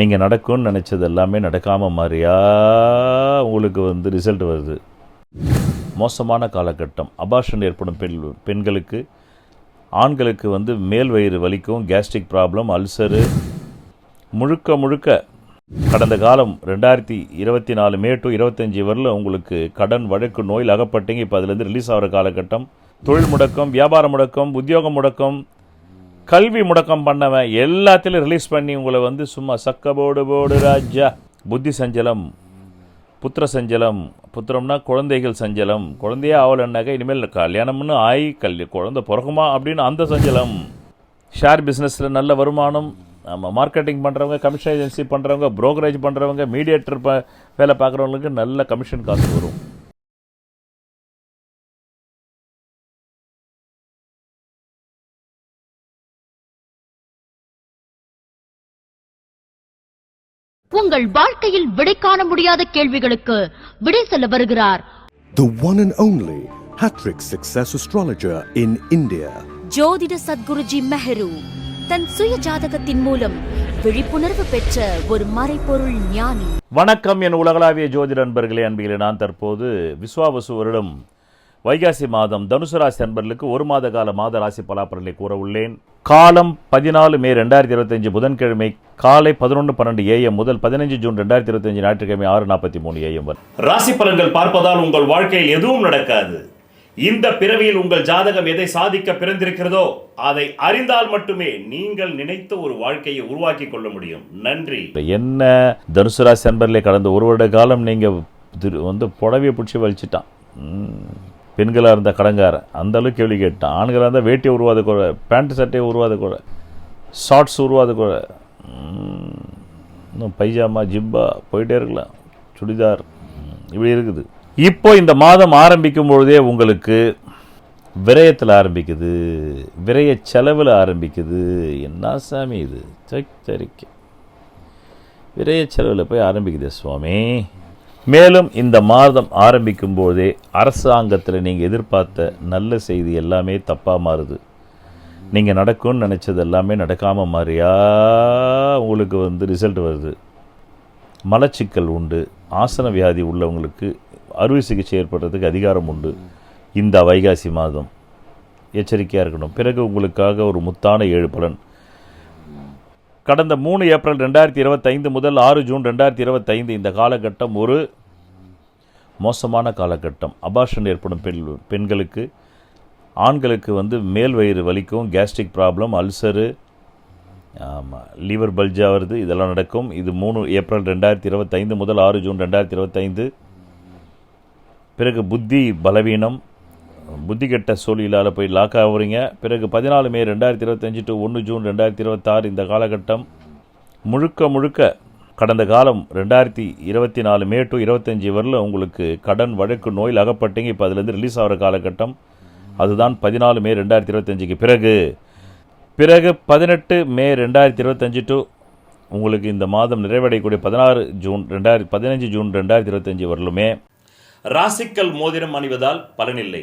நீங்கள் நடக்கும்னு நினச்சது எல்லாமே நடக்காமல் மாதிரியா உங்களுக்கு வந்து ரிசல்ட் வருது. மோசமான காலகட்டம். அபார்ஷன் ஏற்படும் பெண் பெண்களுக்கு. ஆண்களுக்கு வந்து மேல் வயிறு வலிக்கும் கேஸ்ட்ரிக் ப்ராப்ளம் அல்சரு முழுக்க முழுக்க கடந்த காலம் ரெண்டாயிரத்தி இருபத்தி நாலு மே டு இருபத்தஞ்சி வரல உங்களுக்கு கடன் வழக்கு நோயில் அகப்பட்டீங்க. இப்போ அதுலேருந்து ரிலீஸ் ஆகிற காலகட்டம். தொழில் முடக்கம் வியாபார முடக்கம் உத்தியோக முடக்கம் கல்வி முடக்கம் பண்ணவன் எல்லாத்திலையும் ரிலீஸ் பண்ணி உங்களை வந்து சும்மா சக்க போடு போடு ராஜா. புத்தி சஞ்சலம் புத்திர சஞ்சலம் புத்திரம்னா குழந்தைகள் சஞ்சலம். குழந்தையே ஆகலைன்னாக்கா இனிமேல் கல்யாணம்னு ஆகி கல்வி குழந்தை பிறகுமா அப்படின்னு அந்த சஞ்சலம். ஷேர் பிஸ்னஸில் நல்ல வருமானம். நம்ம மார்க்கெட்டிங் பண்ணுறவங்க கமிஷன் ஏஜென்சி பண்ணுறவங்க ப்ரோக்கரேஜ் பண்ணுறவங்க மீடியேட்டர் ப வேலை பார்க்குறவங்களுக்கு நல்ல கமிஷன் காசு வரும். உங்கள் வாழ்க்கையில் விடை காண முடியாத கேள்விகளுக்கு விடை சொல்ல வருகிறார். The one and only Hattrick Success Astrologer in India. ஜோதிட சத்குருஜி மெஹரு தன் சுய ஜாதகத்தின் மூலம் விழிப்புணர்வு பெற்ற ஒரு மறைபொருள் ஞானி. வணக்கம் என் உலகளாவிய ஜோதிட அன்பர்களே அன்பிகளே நான் தற்போது விஸ்வாவசு வருடம். வைகாசி மாதம் தனுசு ராசி அன்பர்களுக்கு ஒரு மாத கால மாத ராசி பலாபலனை கூற உள்ளேன். காலம் பதினாலு மே ரெண்டாயிரத்தி இருபத்தஞ்சு புதன்கிழமை காலை பதினொன்று பன்னெண்டு ஏஎம் முதல் பதினஞ்சு ஜூன் ரெண்டாயிரத்தி இருபத்தஞ்சு ஞாயிற்றுக்கிழமை ஆறு நாற்பத்தி மூணு ஏஎம் வரை. ராசி பலன்கள் பார்ப்பதால் உங்கள் வாழ்க்கையில் எதுவும் நடக்காது. இந்த பிறவியில் உங்கள் ஜாதகம் எதை சாதிக்க பிறந்திருக்கிறதோ அதை அறிந்தால் மட்டுமே நீங்கள் நினைத்த ஒரு வாழ்க்கையை உருவாக்கி கொள்ள முடியும். நன்றி. இப்ப என்ன? தனுசு ராசி கடந்த ஒரு வருட காலம் நீங்கள் வந்து புடவையை பிடிச்சி வலிச்சிட்டான். பெண்களாக இருந்தால் கடங்காரன் அந்த அளவுக்கு கேள்வி கேட்டான். ஆண்களாக இருந்தால் வேட்டியை உருவாத குறை பேண்ட் சட்டையை உருவாத குறை ஷார்ட்ஸ் உருவாத குறை இன்னும் பைஜாமா ஜிப்பா போயிட்டே இருக்கலாம். சுடிதார் இப்படி இருக்குது. இப்போ இந்த மாதம் ஆரம்பிக்கும் பொழுதே உங்களுக்கு விரயத்தில் ஆரம்பிக்குது விரய செலவில் ஆரம்பிக்குது. என்ன சாமி இது? சரி சரிக்க. விரைய செலவில் போய் ஆரம்பிக்குது சுவாமி. மேலும் இந்த மாதம் ஆரம்பிக்கும் போதே அரசாங்கத்தில் நீங்கள் எதிர்பார்த்த நல்ல செய்தி எல்லாமே தப்பாக மாறுது. நீங்கள் நடக்கும்னு நினச்சது எல்லாமே நடக்காமல் மாறியா? உங்களுக்கு வந்து ரிசல்ட் வருது. மலச்சிக்கல் உண்டு. ஆசன வியாதி உள்ளவங்களுக்கு அறுவை சிகிச்சை ஏற்படுறதுக்கு அதிகாரம் உண்டு. இந்த வைகாசி மாதம். எச்சரிக்கையாக இருக்கணும். பிறகு உங்களுக்காக ஒரு முத்தான ஏழு பலன். கடந்த மூணு ஏப்ரல் ரெண்டாயிரத்தி இருபத்தைந்து முதல் ஆறு ஜூன் ரெண்டாயிரத்தி இருபத்தைந்து இந்த காலகட்டம் ஒரு மோசமான காலகட்டம். அபார்ஷன் ஏற்படும் பெண் பெண்களுக்கு ஆண்களுக்கு வந்து மேல் வயிறு வலிக்கும் கேஸ்ட்ரிக் ப்ராப்ளம் அல்சரு ஆமாம் லிவர் பல்ஜா வருது இதெல்லாம் நடக்கும். இது மூணு ஏப்ரல் ரெண்டாயிரத்தி இருபத்தைந்து முதல் ஆறு ஜூன் ரெண்டாயிரத்தி இருபத்தைந்து. பிறகு புத்தி பலவீனம் புத்தி கெட்ட சூழலால் போய் லாக் ஆகுறீங்க. பிறகு பதினாலு மே ரெண்டாயிரத்தி இருபத்தஞ்சி டு ஒன்று ஜூன் ரெண்டாயிரத்தி இருபத்தாறு இந்த காலகட்டம் முழுக்க முழுக்க கடந்த காலம் ரெண்டாயிரத்தி இருபத்தி நாலு மே டு இருபத்தஞ்சி வரல உங்களுக்கு கடன் வழக்கு நோயில் அகப்பட்டீங்க. இப்போ அதுலேருந்து ரிலீஸ் ஆகிற காலகட்டம் அதுதான் பதினாலு மே ரெண்டாயிரத்தி இருபத்தஞ்சிக்கு பிறகு. பிறகு பதினெட்டு மே ரெண்டாயிரத்தி இருபத்தஞ்சி டு உங்களுக்கு இந்த மாதம் நிறைவடையக்கூடிய பதினாறு ஜூன் ரெண்டாயிரத்தி பதினஞ்சு ஜூன் ரெண்டாயிரத்தி இருபத்தஞ்சி வரலுமே ராசிக்கல் மோதிரம் அணிவதால் பலனில்லை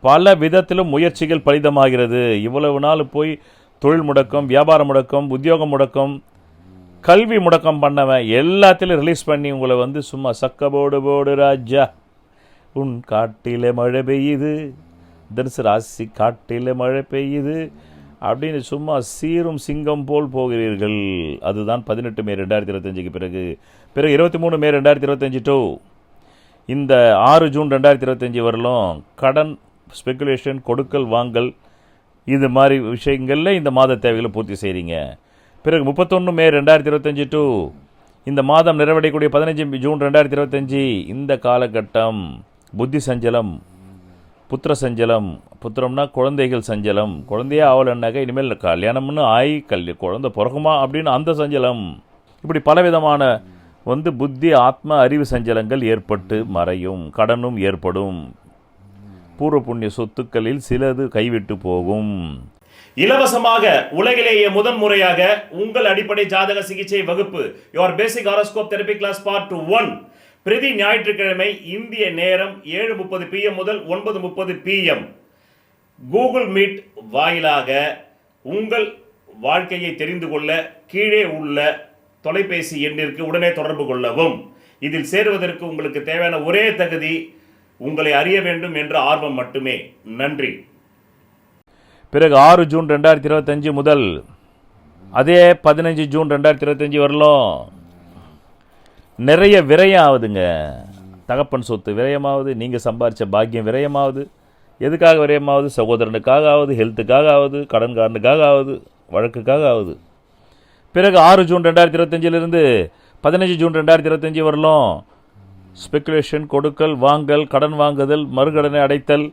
பல விதத்திலும் முயற்சிகள் பலிதமாகிறது. இவ்வளவு நாள் போய் தொழில் முடக்கம் வியாபார முடக்கம் உத்தியோக முடக்கம் கல்வி முடக்கம் பண்ணவன் எல்லாத்திலும் ரிலீஸ் பண்ணி உங்களை வந்து சும்மா சக்க போடு போடு ராஜா. உன் காட்டிலே மழை பெய்யுது. தனுசு ராசி காட்டிலே மழை பெய்யுது. அப்படின்னு சும்மா சீரும் சிங்கம் போல் போகிறீர்கள். அதுதான் பதினெட்டு மே ரெண்டாயிரத்தி இருபத்தஞ்சுக்கு பிறகு. பிறகு இருபத்தி மூணு மே ரெண்டாயிரத்தி இருபத்தஞ்சி டூ இந்த ஆறு ஜூன் ரெண்டாயிரத்தி இருபத்தஞ்சி வரலும் கடன் ஸ்பெகுலேஷன் கொடுக்கல் வாங்கல் இது மாதிரி விஷயங்களில் இந்த மாத தேவைகளை பூர்த்தி செய்கிறீங்க பிறகு முப்பத்தொன்று மே ரெண்டாயிரத்தி இருபத்தஞ்சி டூ இந்த மாதம் நிறைவடையக்கூடிய பதினஞ்சு ஜூன் ரெண்டாயிரத்தி இருபத்தஞ்சி இந்த காலகட்டம் புத்தி சஞ்சலம் புத்திர சஞ்சலம் புத்திரம்னா குழந்தைகள் சஞ்சலம் குழந்தையே ஆவலன்னாக்கா இனிமேல் கல்யாணம்னு ஆய் கல்வி குழந்தை பிறகுமா அப்படின்னு அந்த சஞ்சலம். இப்படி பலவிதமான வந்து புத்தி ஆத்ம அறிவு சஞ்சலங்கள் ஏற்பட்டு மறையும் கடனும் ஏற்படும். பூர்வ புண்ணிய சொத்துக்களில் சிலது கைவிட்டு போகும். இலவசமாக உலகிலேயே முதன் முறையாக உங்கள் அடிப்படை ஜாதக சிகிச்சை வகுப்பு your basic horoscope therapy class part one பிரதி ஞாயிற்றுக்கிழமை இந்திய நேரம் ஏழு முப்பது பிஎம் முதல் ஒன்பது முப்பது பிஎம் கூகுள் மீட் வாயிலாக உங்கள் வாழ்க்கையை தெரிந்து கொள்ள கீழே உள்ள தொலைபேசி எண்ணிற்கு உடனே தொடர்பு கொள்ளவும். இதில் சேருவதற்கு உங்களுக்கு தேவையான ஒரே தகுதி உங்களை அறிய வேண்டும் என்ற ஆர்வம் மட்டுமே. நன்றி. பிறகு ஆறு ஜூன் ரெண்டாயிரத்தி இருபத்தஞ்சு முதல் அதே பதினஞ்சு ஜூன் ரெண்டாயிரத்தி இருபத்தஞ்சி வரலும் நிறைய விரயம் ஆகுதுங்க தகப்பன் சொத்து விரயமாகுது நீங்கள் சம்பாரித்த பாக்கியம் விரயமாகுது. எதுக்காக விரயமாகுது? சகோதரனுக்காக ஆகுது ஹெல்த்துக்காக ஆகுது கடன்காரனுக்காக ஆகுது வழக்குக்காக ஆகுது. பிறகு ஆறு ஜூன் ரெண்டாயிரத்தி இருபத்தஞ்சிலிருந்து பதினஞ்சு ஜூன் ரெண்டாயிரத்தி இருபத்தஞ்சி வரலும் ஸ்பெகுலேஷன் கொடுக்கல் வாங்கல் கடன் வாங்குதல் மறுகடனை அடைத்தல்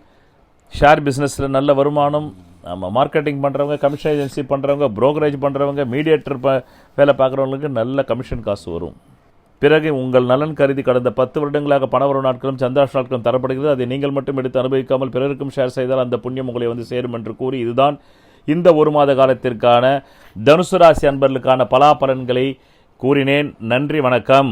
ஷேர் பிஸ்னஸில் நல்ல வருமானம் நம்ம மார்க்கெட்டிங் பண்ணுறவங்க கமிஷன் ஏஜென்சி பண்ணுறவங்க ப்ரோக்கரேஜ் பண்ணுறவங்க மீடியேட்டர் ப வேலை பார்க்குறவங்களுக்கு நல்ல கமிஷன் காசு வரும். பிறகு உங்கள் நலன் கருதி கடந்த பத்து வருடங்களாக பணவரவு நாட்களும் சந்திராஷ் நாட்களும் தரப்படுகிறது. அதை நீங்கள் மட்டும் எடுத்து அனுபவிக்காமல் பிறருக்கும் ஷேர் செய்தால் அந்த புண்ணியம் உங்களை வந்து சேரும் என்று கூறி இதுதான் இந்த ஒரு மாத காலத்திற்கான தனுசு ராசி அன்பர்களுக்கான பலாபலன்களை கூறினேன். நன்றி வணக்கம்.